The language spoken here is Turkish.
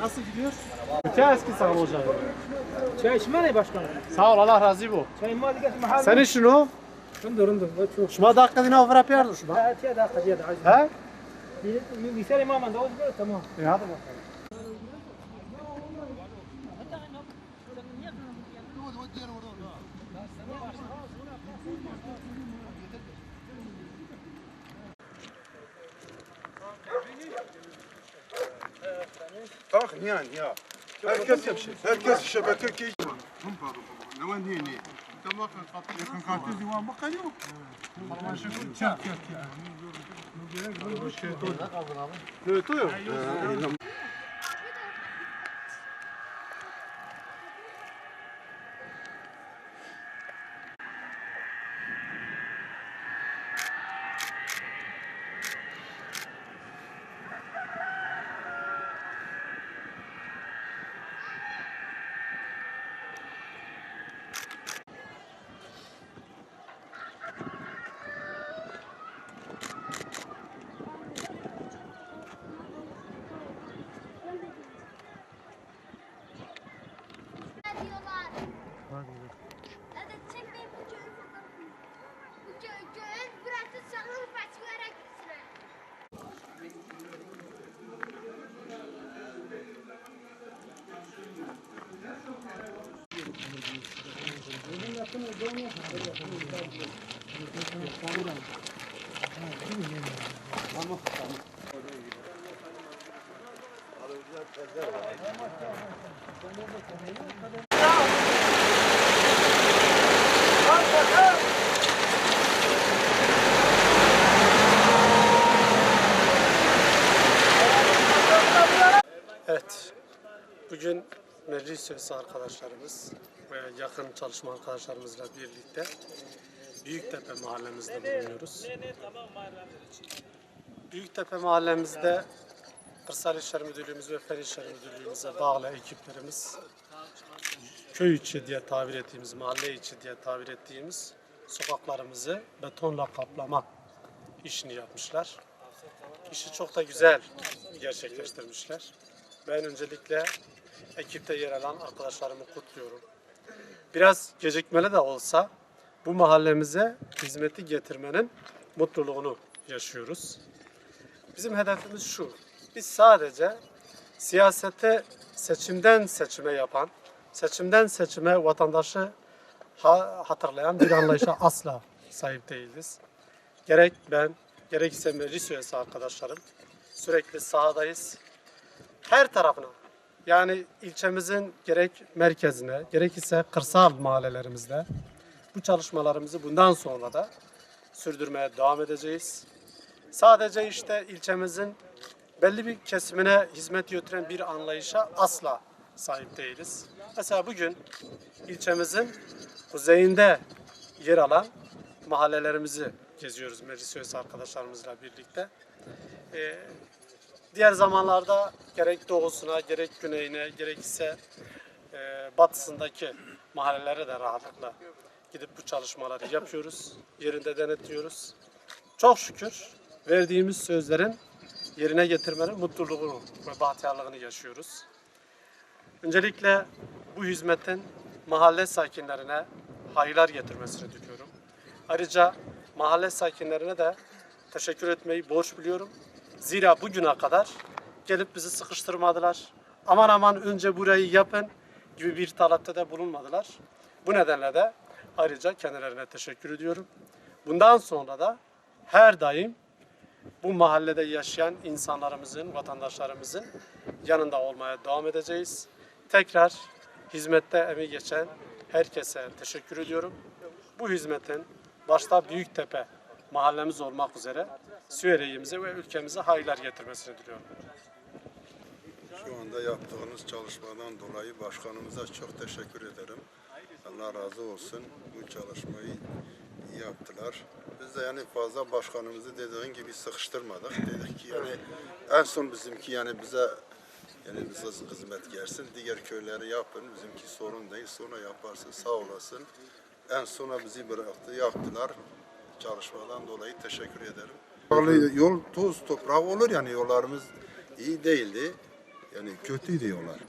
Nasıl gidiyor? Öte eski sağ ol hocam. Çay içme ne başkanım? Sağ ol Allah razı olsun. Çayın malı getir mahalle. Senin şunu, Rındı rındı. Şuma dakika dine ofra piyardı şuma. Ha tiya da tiya da. He? Misal imaman da oldu tamam. E hadi bakalım. طاق نيان يا herkes yapışır. Herkes şebeke ki. لوين هنا تما كنقاتل ديوان باقي اليوم ما نشوفو تشاك تشاك Evet. Bugün meclis üyesi arkadaşlarımız ve yakın çalışma arkadaşlarımızla birlikte Büyüktepe mahallemizde bulunuyoruz. Büyüktepe mahallemizde Kırsal İşler Müdürlüğümüz ve Fen İşleri Müdürlüğümüze bağlı ekiplerimiz köy içi diye tabir ettiğimiz, mahalle içi diye tabir ettiğimiz sokaklarımızı betonla kaplama işini yapmışlar. İşi çok da güzel gerçekleştirmişler. Ben öncelikle ekipte yer alan arkadaşlarımı kutluyorum. Biraz gecikmeli de olsa bu mahallemize hizmeti getirmenin mutluluğunu yaşıyoruz. Bizim hedefimiz şu. Biz sadece siyasete seçimden seçime yapan, seçimden seçime vatandaşı ha- hatırlayan bir anlayışa asla sahip değiliz. Gerek ben, gerekse meclis üyesi arkadaşlarım sürekli sahadayız. Her tarafına yani ilçemizin gerek merkezine, gerek ise kırsal mahallelerimizde bu çalışmalarımızı bundan sonra da sürdürmeye devam edeceğiz. Sadece işte ilçemizin belli bir kesimine hizmet götüren bir anlayışa asla sahip değiliz. Mesela bugün ilçemizin kuzeyinde yer alan mahallelerimizi geziyoruz meclis üyesi arkadaşlarımızla birlikte. Ee, diğer zamanlarda gerek doğusuna, gerek güneyine, gerekse e, batısındaki mahallelere de rahatlıkla gidip bu çalışmaları yapıyoruz. Yerinde denetliyoruz. Çok şükür verdiğimiz sözlerin yerine getirmenin mutluluğunu ve bahtiyarlığını yaşıyoruz. Öncelikle bu hizmetin mahalle sakinlerine hayırlar getirmesini diliyorum. Ayrıca mahalle sakinlerine de teşekkür etmeyi borç biliyorum. Zira bugüne kadar gelip bizi sıkıştırmadılar. Aman aman önce burayı yapın gibi bir talepte de bulunmadılar. Bu nedenle de ayrıca kendilerine teşekkür ediyorum. Bundan sonra da her daim bu mahallede yaşayan insanlarımızın, vatandaşlarımızın yanında olmaya devam edeceğiz. Tekrar hizmette emeği geçen herkese teşekkür ediyorum. Bu hizmetin başta Büyüktepe mahallemiz olmak üzere Süveyre'imize ve ülkemize hayırlar getirmesini diliyorum. Şu anda yaptığınız çalışmadan dolayı başkanımıza çok teşekkür ederim. Allah razı olsun. Bu çalışmayı yaptılar. Biz de yani fazla başkanımızı dediğin gibi sıkıştırmadık. Dedik ki yani en son bizimki yani bize Yani bize hizmet gelsin. Diğer köyleri yapın. Bizimki sorun değil. Sonra yaparsın. Sağ olasın. En sona bizi bıraktı. Yaptılar. Çalışmadan dolayı teşekkür ederim. Yol toz toprak olur yani yollarımız iyi değildi. Yani kötüydü yollar.